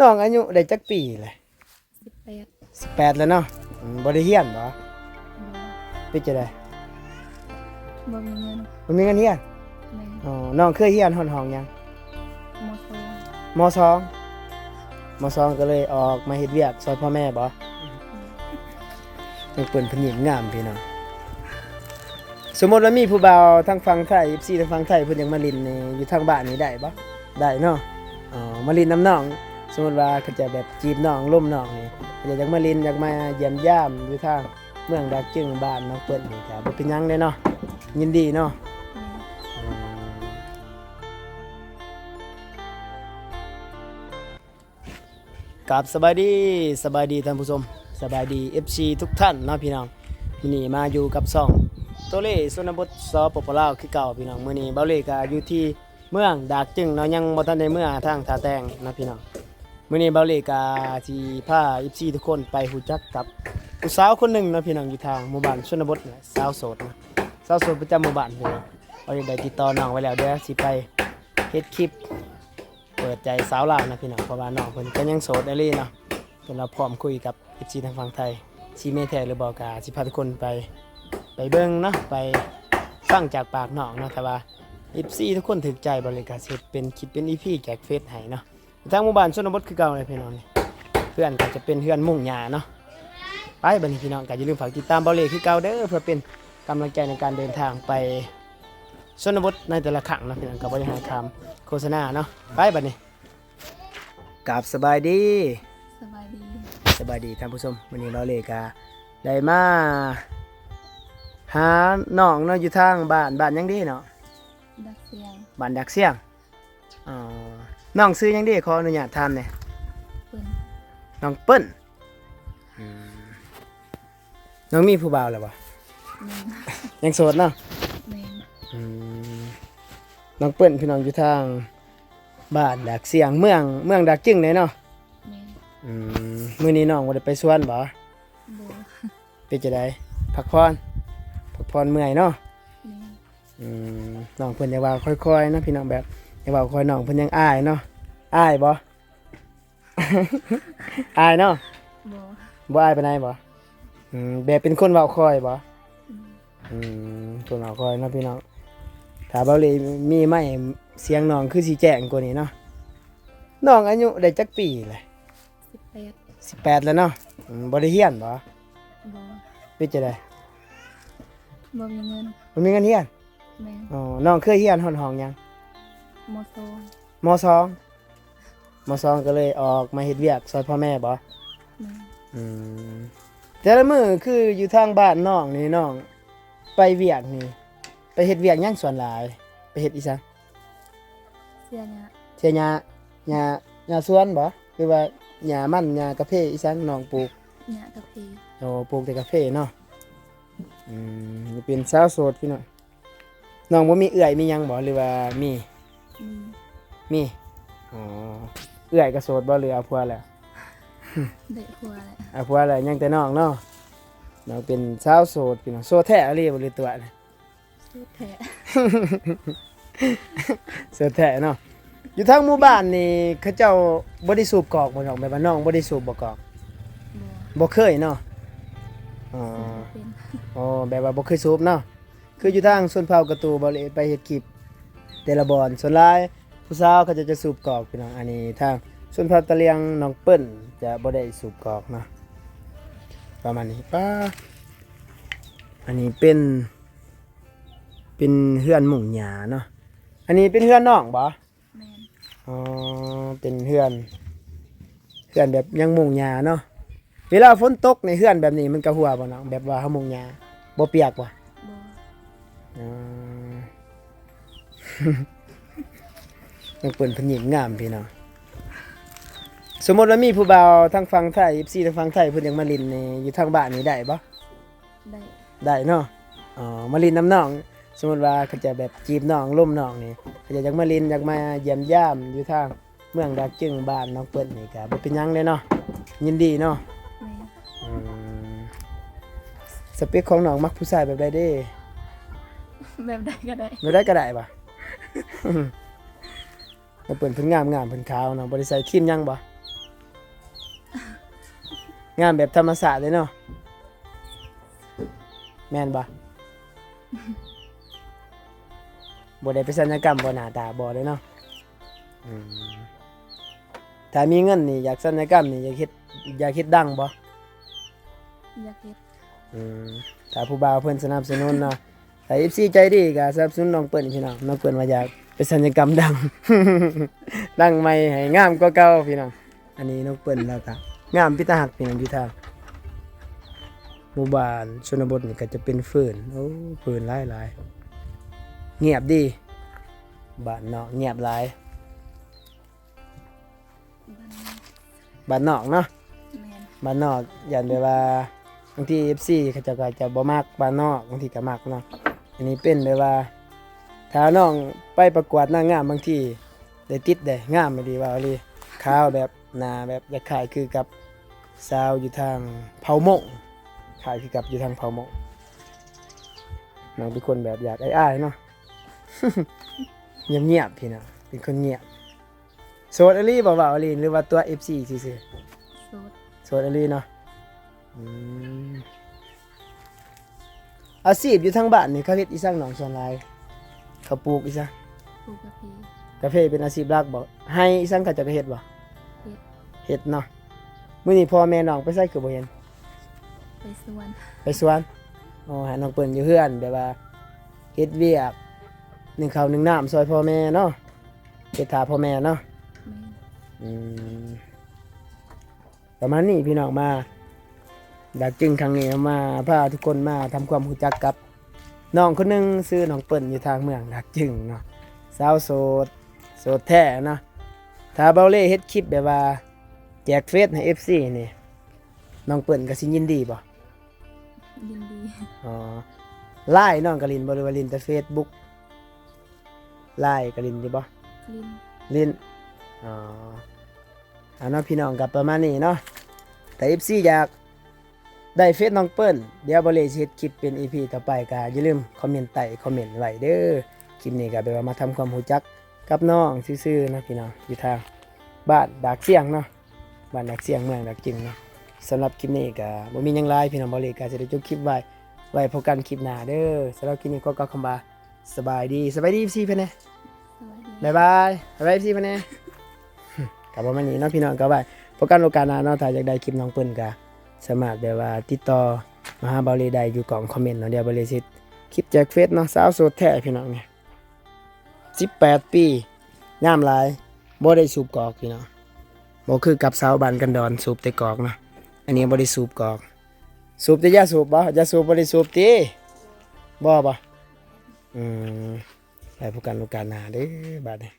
น้องอายุได้จักปีเลยสิบแปด18แล้วเนาะอืมบ่ได้เรียนบ่บ่เป็นจังได๋บ่มีเงินบ่มีเงินเรียนแม่อ๋อน้องเคยเรียนฮ้อนห้องหยังมอโซมสองมสองก็เลยออกมาเฮ็ดเวียกซอยพ่อแม่บ่ยังเปิ้นเพิ่นหญิงงามพี่น้องสมมุติว่ามีผู้บ่าวทางฝั่งไทย14ทางฝั่งไทยเพิ่นยังมาลินนี่อยู่ทางบ้านนี่ได้บ่ได้เนาะอ๋อมาลินน้ำน้อง สมมุติว่าเขาจะแบบจีบน้องล่มน้องนี่เขาจะอยากมาลินอยากมาเยี่ยมย่ามอยู่ทางเมืองดักจึงบ้านน้องเปิ้นนี่ก็บ่เป็นยังเด้เนาะยินดีเนาะกับสบายดีสบายดีท่านผู้ชมสบายดี FC ทุกท่านนาะพี่น้องมื้อนี้มาอยู่กับซ่องโตเล่สุนบทสปปลาวคือเก่าพี่น้องมื้อนี้เบาเล่ก็อยู่ที่เมืองดากจึงเนาะยังบ่ทันได้เมื่อทางท่าแตงนาะพี่น้อง มื้อนี้เบาเล่ก็สิพา FC ทุกคนไปฮู้จักกับผู้สาวคนหนึ่งนะพี่น้องอยู่ทางหมู่บ้านชนบทเนี่ยสาวโสดนะสาวโสดประจำหมู่บ้านพี่น้องเราได้ติดต่อน้องไว้แล้วเดี๋ยวสิไปเฮ็ดคลิป เปิดใจสาวลาวนะพี่น้องเพราะว่าน้องเพิ่นก็ยังโสดได้เลยเนาะเพิ่นเราพร้อมคุยกับ FC ทางฝั่งไทยซีเมแทหรือบ่กาสิพาทุกคนไปไปเบิ่งเนาะไปฟังจากปากน้องเนาะแต่ว่า FC ทุกคนถึกใจบริการเฮ็ดเป็นคลิปเป็น EP แจกเฟซให้เนาะ ทางหมู่บ้านชนบทคือเก่าเลยพี่น้องนี่เพื่อนก็จะเป็นเพื่อนมุ่งหญ้าเนาะไปบัดนี้พี่น้องก็อย่าลืมฝากติดตามเบาเลคือเก่าเด้อเพื่อเป็นกำลังใจในการเดินทางไปชนบทในแต่ละครั้งเนาะพี่น้องก็บ่ได้ให้คำโฆษณาเนาะไปบัดนี้กับสบายดีสบายดีสบายดีท่านผู้ชมวันนี้เราเลยกาได้มาหาน้องเนาะอยู่ทางบ้านบ้านหยังดีเนาะดักเสียงบ้านดักเสียงอ๋อ น้องซื้อหยังดีขออนุญาตถามหน่อยเปิ้นน้องเปิ้ลอืมน้องมีผู้บ่าวแล้วบ่แม่ยังโสดเนาะ แม่อืมน้องเปิ้ลพี่น้องอยู่ทางบ้านดักเสียงเมืองเมืองดักจึงเลยเนาะแม่อืมมื้อนี้น้องบ่ได้ไปสวนบ่บ่เป็นจะได้พักผ่อนพักผ่อนเมื่อยเนาะแม่อืมน้องเพิ่นอยากว่าค่อยๆเนาะพี่น้องแบบ อยากว่าค่อยน้องเพิ่นยังอายเนาะอายบ่ อายเนาะบ่บ่อายปานใดบ่อืมแบบเป็นคนเว้าค่อยบ่อืมอืมคนเว้าค่อยเนาะพี่น้องถ้าเบาเลยมีไม้เสียงน้องคือสิแจ้งกว่านี้เนาะน้องอายุได้จักปีเลยสิบแปด18แล้วเนาะอืมบ่ได้เรียนบ่บ่เป็นจังได๋บ่มีเงินบ่มีเงินเรียนแม่อ๋อน้องเคยเรียนฮ้อนห้องหยัง มอโซมสองมสองก็เลยออกมาเฮ็ดเวียกซอยพ่อแม่บ่แม่อืมแต่ละมื้อคืออยู่ทางบ้านน้องนี่น้อง ไปเวียกนี่ ไปเฮ็ดเวียกหยังส่วนหลาย ไปเฮ็ดอีสังเสียเนี่ยเสียหญ้าหญ้าหญ้าสวนบ่หรือว่าหญ้ามันหญ้ากาแฟอีสังน้องปลูก เนี่ยกาแฟโอ้ปลูกแต่กาแฟเนาะ อืมนี่เป็นสาวโสดพี่น้องน้องบ่มีเอื้อยมีหยังบ่หรือว่ามีอื มมีอ๋อเอื้อยก็โสดบ่หรือเอาผัวแล้วได้ผัวแหละอาผัวอะไรยังแต่น้องเนาะน้องเป็นสาวโสดพี่น้องโสดแท้อะไรบ่หรือตัวเนี่ยสุดแท้โสดแท้เนาะอยู่ทางหมู่บ้านนี่เขาเจ้าบ่ได้สูบกอกบ่น้องแบบว่าน้องบ่ได้สูบบ่กอกบ่บ่เคยเนาะอ๋อเป็นอ๋อแบบว่าบ่เคยสูบเนาะคืออยู่ทางส่วนเผากระตูบ่เลยไปเฮ็ดคลิป แต่ละบอนส่วนหลายผู้สาวเขาจะจะสูบกอกพี่น้องอันนี้ทางส่วนเผาตะเลียงน้องเปิ้ลจะบ่ได้สูบกอกเนาะประมาณนี้ป้าอันนี้เป็นเป็นเฮือนหมุ่งหยาเนาะอันนี้เป็นเฮือนน้องบ่แม่นอ๋อเป็นเฮือนเฮือนแบบยังหมุ่งหยาเนาะเวลาฝนตกในเฮือนแบบนี้มันก็หัวบ่เนาะแบบว่าเฮาหมุ่งหยาบ่เปียกบ่บ่อ๋อ ยังเปิ่นเพนหญิงงามพี่น้องสมมติว่ามีผู้บ่าวทางฝั่งไทย FC ทางฝั่งไทยเพิ่นยังมาลินในอยู่ทางบ้านนี้ได้บ่ได้ได้เนาะอ๋อมาลินน้ำน้อง สมมติว่าเขาจะแบบจีบน้องล่มน้องนี่เขาจะอยากมาลินอยากมาเยี่ยมย่ามอยู่ทางเมืองดักจึงบ้านน้องเปิ้ลนี่ก็บ่เป็นหยังเลยเนาะยินดีเนาะแม่นอืมสเปคของน้องมักผู้ชายแบบใดเด้ แบบใดก็ได้ไม่ได้ก็ได้ปะ น้องเปิ้ลเพิ่นงามงามเพิ่นขาวเนาะบ่ได้ใส่ครีมหยังบ่บงามแบบธรรมศาสตร์เลยเนาะแม่นบ่บ่ได้ไปศัลยกรรมบ่หน้าตาบ่เลยเนาะอืมถ้ามีเงินนี่อยากศัลยกรรมนี่อยากเฮ็ดอยากเฮ็ดดังบ่อยากเฮ็ดอืมถ้าผู้บ่าวเพิ่นสนับสนุนเนาะ ถ้า FC ใจดีก็สนับสนุนน้องเปิ้นพี่น้องน้องเปิ้นว่าอยากไปศัลยกรรมดัง ดังใหม่ให้งามกว่าเก่าพี่น้องอันนี้น้องเปิ้นแล้วก็งามพิตาหักพี่น้องอยู่ทางหมู่บ้านชนบทนี่ก็จะเป็นฟืนโอ้ฟืนหลายๆเงียบดีบ้านนอกเงียบหลายบ้านนอกเนาะแม่นบ้านนอกอย่างแบบว่าบางที FC เขาเจะก็จะบ่มักบ้านนอกบางทีก็มักเนาะ อันนี้เป็นแบบว่าถ้าน้องไปประกวดนางงามบางทีได้ติดได้งามไม่ดีว่าเอาเลยขาวแบบหน้าแบบอยากขายคือกับสาวอยู่ทางเผาหมงขายคือกับอยู่ทางเผาหมงน้องเป็นคนแบบอยากอ้ายๆเนาะเงียบๆพี่น้องเป็นคนเงียบโสดอลีบ่าวๆอลีหรือว่าตัว FC ซื่อๆโสดโซนอลีเนาะอืม อาชีพอยู่ทางบ้านนี่เขาเฮ็ดอีสังหนองส่วนหลายเขาปลูกอีสังปลูกกาแฟกาแฟเป็นอาชีพหลักบ่ให้อีสังเขาจะก็เฮ็ดบ่เฮ็ดเฮ็ดเนาะมื้อนี้พ่อแม่น้องไปใส่คือบ่เห็น ไปสวนไปสวนอ๋อให้น้องเปิ้นอยู่เฮือนแบบว่าเฮ็ดเวียกหนึ่งข้าวหนึ่งน้ำซอยพ่อแม่เนาะเฮ็ดถาพ่อแม่เนาะแม่นอืมประมาณนี้พี่น้องมา อยากจึงครั้งนี้มาพาทุกคนมาทำความรู้จักกับน้องคนหนึงซื้อน้องเปิ่นอยู่ทางเมืองดักจึงเนาะสาวโสดโสดแท้เนาะถ้าเบาเล่เฮ็ดคลิปแบบว่าแจกเฟซให้ FC นี่น้องเปิ่นก็สิยินดีบ่ยินดีอ๋อไลน์น้องกลินบ่หรือว่าลินแต่ Facebook ไลน์กลินดีบ่ลินลินอ๋อเอาเนาะพี่น้องกับประมาณนี้เนาะแต่ FC อยาก ได้เฟซน้องเปิ้ลเดี๋ยวบริษัทคลิปเป็น EP ต่อไปก็อย่าลืมคอมเมนต์ใต้คอมเมนต์ไว้เด้อคลิปนี้ก็แปลว่ามาทำความรู้จักกับน้องซื่อๆเนาะพี่น้องอยู่ทางบ้านดากเสียงเนาะบ้านดากเสียงเมืองดากจึงเนาะสำหรับคลิปนี้ก็บ่มีหยังหลายพี่น้องบริษัทก็จะได้จบคลิปไว้ไว้พบกันคลิปหน้าเด้อสำหรับคลิปนี้ก็กล่าวคำว่าสบายดีสบายดี FC เพิ่นแหน่สวัสดีบายบายบายบายพี่พะเน่กลับมาวันนี้เนาะพี่น้องก็ว่าโปรแกรมโอกาสหน้าเนาะถ้าอยากได้คลิปน้องเปิ้นก็ สามารถแบบว่าติดต่อมาหาบาลีได้อยู่กล่องคอมเมนต์เนาะเดี๋ยวบาลีสิคลิปแจกเฟซเนาะสาวโสดแท้พี่น้องเนี่ย18ปีย่ามลายบ่ได้สูบกอกพี่น้องบ่คือกับสาวบ้านกันดอนสูบแต่กอกเนาะอันนี้บ่ได้สูบกอกสูบแต่ยาสูบบ่ยาสูบบ่ได้สูบติบ่บ่อืมไปพบกันโอกาสหน้าเด้อบัดนี้